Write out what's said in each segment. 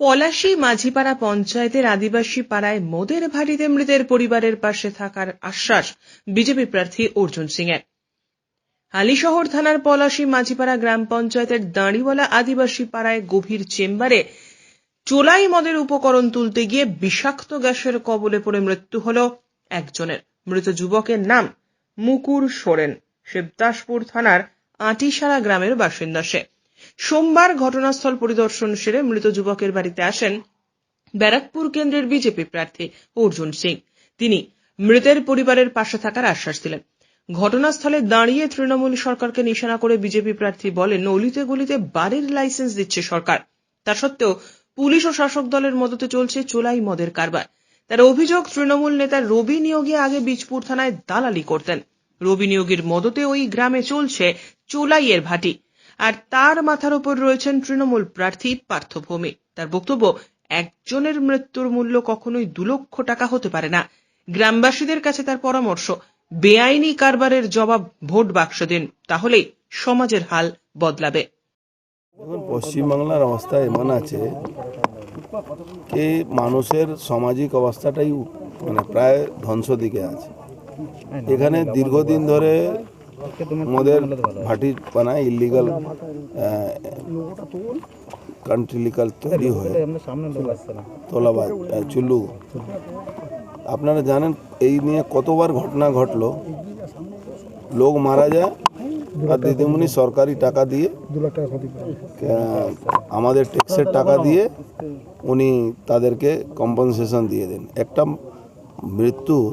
পলাশী মাঝিপাড়া পঞ্চায়েতের আদিবাসী পাড়ায় মোদের ভাটিতে মৃতের পরিবারের পাশে থাকার আশ্বাস বিজেপি প্রার্থী অর্জুন সিং এর হালিশহর থানার পলাশী মাঝিপাড়া গ্রাম পঞ্চায়েতের দাঁড়িওয়ালা আদিবাসী পাড়ায় গভীর চেম্বারে চোলাই মদের উপকরণ তুলতে গিয়ে বিষাক্ত গ্যাসের কবলে পড়ে মৃত্যু হল একজনের। মৃত যুবকের নাম মুকুর সোরেন। শিবদাসপুর থানার আটিসারা গ্রামের বাসিন্দা সে। সোমবার ঘটনাস্থল পরিদর্শন সেরে মৃত যুবকের বাড়িতে আসেন ব্যারাকপুর কেন্দ্রের বিজেপি প্রার্থী অর্জুন সিং। তিনি মৃতের পরিবারের পাশে থাকার আশ্বাস দিলেন। ঘটনাস্থলে দাঁড়িয়ে তৃণমূল সরকারকে নিশানা করে বিজেপি প্রার্থী বলেন, অলিতে গলিতে বাড়ির লাইসেন্স দিচ্ছে সরকার। তা সত্ত্বেও পুলিশ ও শাসক দলের মদতে চলছে চোলাই মদের কারবার। তার অভিযোগ তৃণমূল নেতা রবি নিয়োগী আগে বীজপুর থানায় দালালি করতেন। রবি নিয়োগীর মদতে ওই গ্রামে চলছে চোলাইয়ের ভাটি। আর তার মাথার উপর রয়েছেন তৃণমূল প্রার্থী পার্থভূমি তার বক্তব্য, একজনের মৃত্যুর মূল্য কখনোই দু লক্ষ টাকা হতে পারে না। গ্রামবাসীদের কাছে তার পরামর্শ, বেআইনি কারবারের জবাব ভোট বাক্স দিন, তাহলেই সমাজের হাল বদলাবে। পশ্চিমবাংলার অবস্থা এমন আছে কি মানুষের সামাজিক অবস্থাটাই মানে প্রায় ধ্বংস দিকে আছে। এখানে দীর্ঘদিন ধরে মদের ভাটি বানায় ইলিগাল কান্ট্রিলিকাল তৈরি হয়ে। তোলাবাজ চুল্লু। আপনারা জানেন এই নিয়ে কতবার ঘটনা ঘটলো? লোক মারা যায় আর দিদিমণি সরকারি টাকা দিয়ে আমাদের ট্যাক্সের টাকা দিয়ে উনি তাদেরকে কম্পনসেশন দিয়ে দেন। একটা মৃত্যুর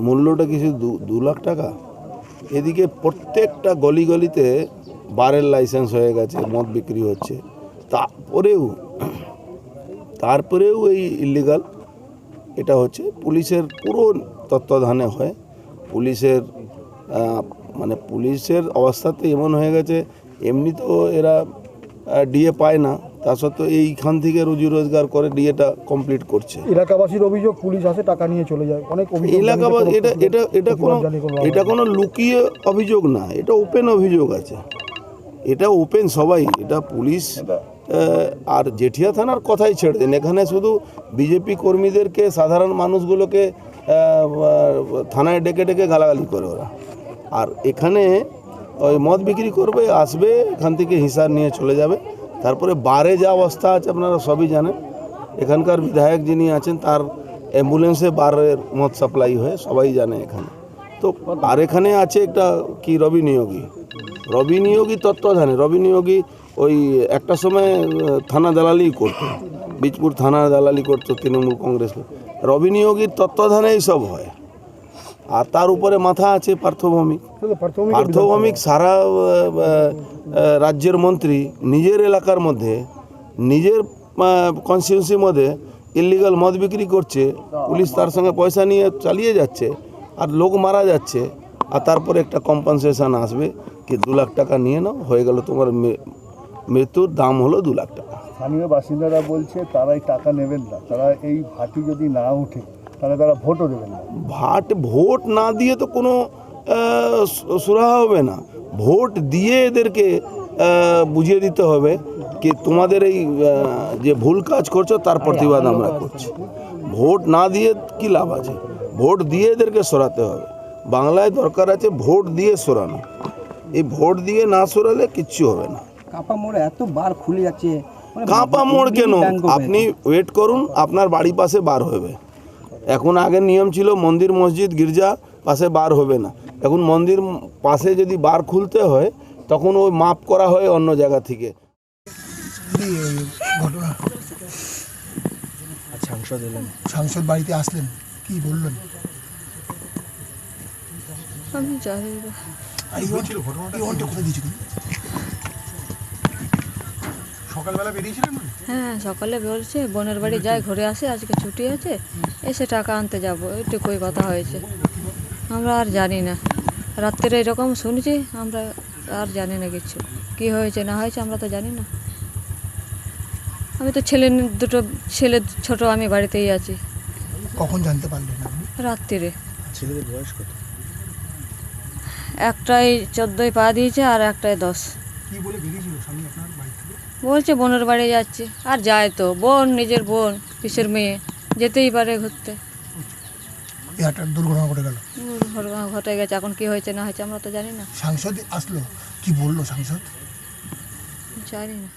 মূল্যটা কিছু দু- লাখ টাকা? এদিকে প্রত্যেকটা গলি গলিতে বারের লাইসেন্স হয়ে গেছে, মদ বিক্রি হচ্ছে। তারপরেও তারপরেও এই ইলিগাল এটা হচ্ছে পুলিশের পুরো তত্ত্বাবধানে হয়। পুলিশের মানে পুলিশের অবস্থাতে এমন হয়ে গেছে এমনি তো এরা ডিএ পায় না। তা সত্ত্বেও এইখান থেকে রুজি রোজগার করে ডিএটা কমপ্লিট করছে। এলাকাবাসীর অভিযোগ পুলিশ আসে টাকা নিয়ে চলে যায়। অনেক অভিযোগ এলাকা বা- এটা এটা এটা কোনো এটা কোনো লুকিয়ে অভিযোগ না এটা ওপেন অভিযোগ আছে। এটা ওপেন সবাই এটা পুলিশ আর জেঠিয়া থানার কথাই ছেড়ে দেন। এখানে শুধু বিজেপি কর্মীদেরকে সাধারণ মানুষগুলোকে থানায় ডেকে ডেকে গালাগালি করে ওরা। আর এখানে ওই মদ বিক্রি করবে আসবে এখান থেকে হিসাব নিয়ে চলে যাবে। তারপরে বারে যা অবস্থা আছে আপনারা সবই জানেন। এখানকার বিধায়ক যিনি আছেন, তার অ্যাম্বুলেন্সে বারের মদ সাপ্লাই হয় সবাই জানে এখানে। তো আর এখানে আছে একটা কি, রবি নিয়োগী। রবি নিয়োগী তত্ত্বাবধানে। রবি নিয়োগী ওই একটা সময় থানা দালালি করতো। বীজপুর থানা দালালি করতো তৃণমূল কংগ্রেস রবি নিয়োগীর তত্ত্বাবধানেই সব হয়। আর তার উপরে মাথা আছে পার্থভৌমিক। পার্থভৌমিক সারা রাজ্যের মন্ত্রী নিজের এলাকার মধ্যে নিজের কনস্টিটিউন্সির মধ্যে ইলিগাল মদ বিক্রি করছে পুলিশ তার সঙ্গে পয়সা নিয়ে চালিয়ে যাচ্ছে আর লোক মারা যাচ্ছে আর তারপরে একটা কম্পনসেশন আসবে কি দু লাখ টাকা নিয়ে নাও হয়ে গেল তোমার মৃত্যুর দাম হলো দু লাখ টাকা। স্থানীয় বাসিন্দারা বলছে তারা এই টাকা নেবেন না তারা এই ভাটি যদি না ওঠে তাহলে তারা ভোটও দেবেন না। ভাট ভোট না দিয়ে তো কোনো সুরাহা হবে না। ভোট দিয়ে এদেরকে বুঝিয়ে দিতে হবে কি তোমাদের এই যে ভুল কাজ করছ তার প্রতিবাদ আমরা করছি। ভোট না দিয়ে কি লাভ আছে? ভোট দিয়ে এদেরকে সরাতে হবে। বাংলায় দরকার আছে ভোট দিয়ে সরানো। এই ভোট দিয়ে না সরালে কিচ্ছু হবে না। কাঁপা মোড়ে এত বার খুলে যাচ্ছে। মানে কাঁপা মোড় কেন? আপনি ওয়েট করুন আপনার বাড়ি পাশে বার হবে। এখন আগের নিয়ম ছিল মন্দির মসজিদ গির্জা পাশে বার হবে না। এখন মন্দির পাশে যদি বার খুলতে হয় তখন ওই মাপ করা হয় অন্য জায়গা থেকে। সাংসদ এলেন। সাংসদ বাড়িতে আসলেন কি বললেন? আমি জানি না এই হয়েছিল ঘটনাটা এই ঘটনা কোথায় দিয়েছিল সকালবেলা বেরিয়েছিলেন হ্যাঁ সকালে বলছে বোনের বাড়ি যাই ঘুরে আসে আজকে ছুটি আছে এসে টাকা আনতে যাব এইটুকুই কথা হয়েছে। আমরা আর জানি না। রাত্রে এরকম শুনছি আমরা আর জানি না কিছু। কি হয়েছে না হয়েছে আমরা তো জানি না। আমি তো ছেলে দুটো ছেলে ছোট আমি বাড়িতেই আছি। কখন জানতে পারলেন রাত্রিরে ছেলেদের বয়স কত? একটাই চোদ্দোই পা দিয়েছে আর একটাই দশ। কি বলে বেরিয়েছিল স্বামী আপনার বাড়ি থেকে? বলছে বোনের বাড়ি যাচ্ছি। আর যায় তো। বোন নিজের বোন পিসের মেয়ে? যেতেই পারে ঘুরতে। একটা দুর্ঘটনা ঘটে গেল। উম, ঘটনা ঘটে গেছে। এখন কি হয়েছে না হয়েছে আমরা তো জানি না। সাংসদ আসলো। কি বলল সাংসদ? জানি না।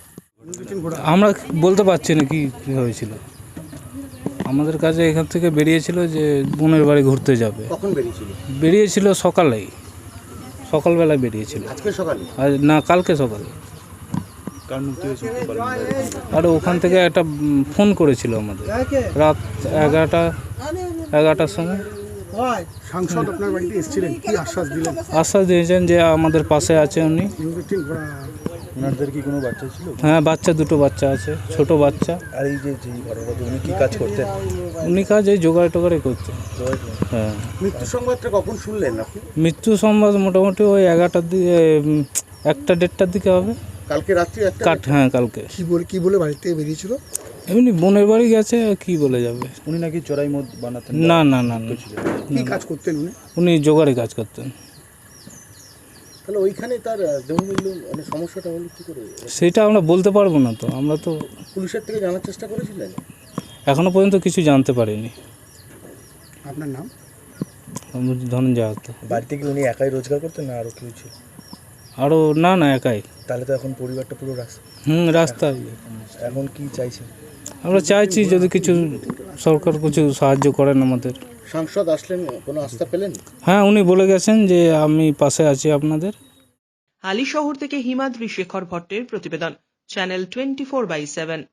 আমরা বলতে পারছি না কি হয়েছিল। আমাদের কাছে এখান থেকে বেরিয়েছিল যে বোনের বাড়ি ঘুরতে যাবে। কখন বেরিয়েছিল? বেরিয়েছিল সকালেই। সকালবেলায় বেরিয়েছিল। আজকে সকালে? আর না কালকে সকালে। আর ওখান থেকে একটা ফোন করেছিল আমাদের। রাত এগারোটা এগারোটার সময়। সাংসদ আপনার বাড়িতে এসেছিলেন কি আশ্বাস দিলেন? আশ্বাস দিয়েছেন যে আমাদের পাশে আছে উনি। ওনাদের কি কোনো বাচ্চা ছিল? হ্যাঁ বাচ্চা দুটো বাচ্চা আছে ছোট বাচ্চা। আর এই যে যে ঘটনাটা উনি কি কাজ করতেন? উনি কাজ এই জোগাড় টোগাড়ে করতেন। হ্যাঁ। মৃত্যু সংবাদটা কখন শুনলেন আপনি? মৃত্যু সংবাদ মোটামুটি ওই এগারোটার দিকে একটা দেড়টার দিকে হবে। কালকে রাত্রি একটা কাট হ্যাঁ কালকে। কি বলে কি বলে বাড়ি থেকে বেরিয়েছিল? এমনি বোনের বাড়ি গেছে কি বলে যাবে? উনি নাকি চড়াই মদ বানাতেন? না না না না। কি কাজ করতেন উনি? উনি জোগাড়ে কাজ করতেন। তাহলে ওইখানে তার দেহমূল্য মানে সমস্যাটা হলো কি করে? সেটা আমরা বলতে পারব না তো আমরা তো পুলিশের থেকে জানার চেষ্টা করেছিলেন? এখনও পর্যন্ত কিছু জানতে পারিনি। আপনার নাম? ধনঞ্জয় হতো বাড়িতে কি উনি একাই রোজগার করতেন না আরও কেউ ছিল? আরও না না একাই। তাহলে তো এখন পরিবারটা পুরো রাস্তা। হুম রাস্তা। এখন কি চাইছেন? আমরা চাইছি যদি কিছু সরকার কিছু সাহায্য করেন আমাদের। সাংসদ আসলেন কোনো আস্থা পেলেন? হ্যাঁ উনি বলে গেছেন যে আমি পাশে আছি আপনাদের। হালি শহর থেকে হিমাদ্রি শেখর ভট্টের প্রতিবেদন channel twenty four by seven.